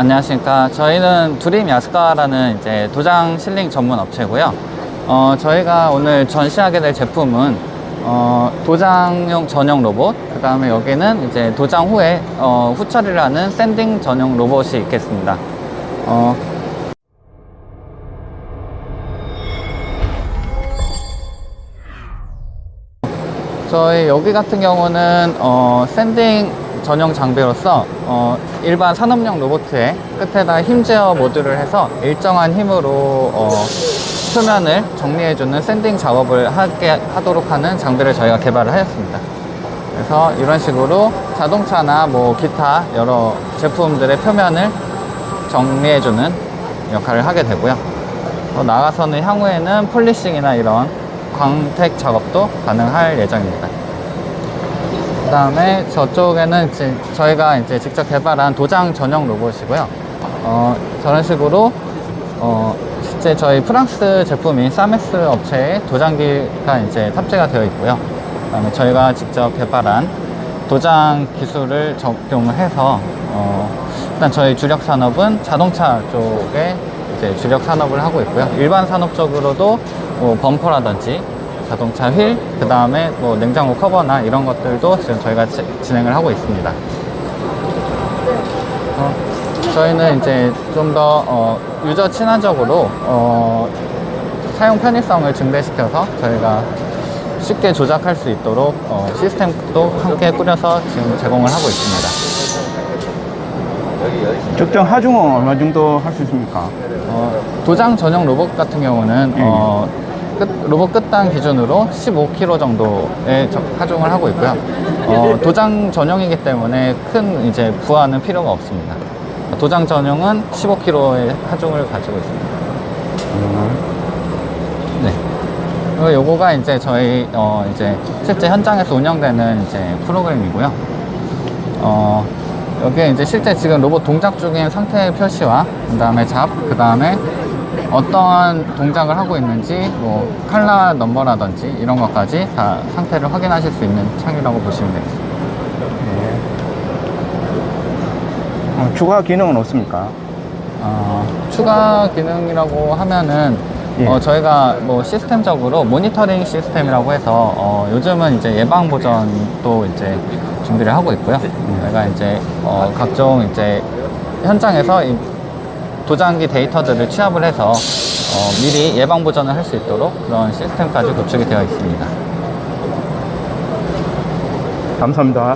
안녕하십니까. 저희는 두림 야스카라는 이제 도장 실링 전문 업체고요. 어, 저희가 오늘 전시하게 될 제품은 어, 도장용 전용 로봇, 그 다음에 여기는 이제 도장 후에 어, 후처리를 하는 샌딩 전용 로봇이 있겠습니다. 어, 저희 여기 같은 경우는 어, 샌딩 전용 장비로서 어, 일반 산업용 로봇의 끝에다 힘 제어 모드를 해서 일정한 힘으로 어, 표면을 정리해주는 샌딩 작업을 하게 하도록 하는 장비를 저희가 개발을 하였습니다. 그래서 이런 식으로 자동차나 뭐 기타 여러 제품들의 표면을 정리해주는 역할을 하게 되고요. 더 나아가서는 향후에는 폴리싱이나 이런 광택 작업도 가능할 예정입니다. 그 다음에 저쪽에는 이제 저희가 이제 직접 개발한 도장 전용 로봇이고요. 어, 저런 식으로 어, 실제 저희 프랑스 제품인 사메스 업체의 도장기가 이제 탑재가 되어 있고요. 그 다음에 저희가 직접 개발한 도장 기술을 적용을 해서 어, 일단 저희 주력 산업은 자동차 쪽에 이제 주력 산업을 하고 있고요. 일반 산업적으로도 뭐 범퍼라든지 자동차 휠, 그 다음에 뭐 냉장고 커버나 이런 것들도 지금 저희가 지- 진행을 하고 있습니다. 어, 저희는 이제 좀더 어, 유저 친화적으로 어, 사용 편의성을 증대시켜서 저희가 쉽게 조작할 수 있도록 어, 시스템도 함께 꾸려서 지금 제공을 하고 있습니다. 적정 하중은 얼마 정도 할 수 있습니까? 어, 도장 전용 로봇 같은 경우는 예. 어, 끝, 로봇 끝단 기준으로 15kg 정도의 적- 하중을 하고 있고요. 어, 도장 전용이기 때문에 큰 이제 부하는 필요가 없습니다. 도장 전용은 15kg의 하중을 가지고 있습니다. 네. 요거가 이제 저희 어 이제 실제 현장에서 운영되는 이제 프로그램이고요. 어 여기에 이제 실제 지금 로봇 동작 중인 상태 표시와 그 다음에 잡 그 다음에 어떠한 동작을 하고 있는지 뭐 칼라 넘버라든지 이런 것까지 다 상태를 확인하실 수 있는 창이라고 보시면 되겠습니다. 어, 추가 기능은 없습니까? 어, 추가 기능이라고 하면은 예. 어, 저희가 뭐 시스템적으로 모니터링 시스템이라고 해서 어, 요즘은 이제 예방 보전도 이제 준비를 하고 있고요. 저희가 이제 어, 각종 이제 현장에서 이 도장기 데이터들을 취합을 해서 어, 미리 예방 보전을 할 수 있도록 그런 시스템까지 구축이 되어 있습니다. 감사합니다.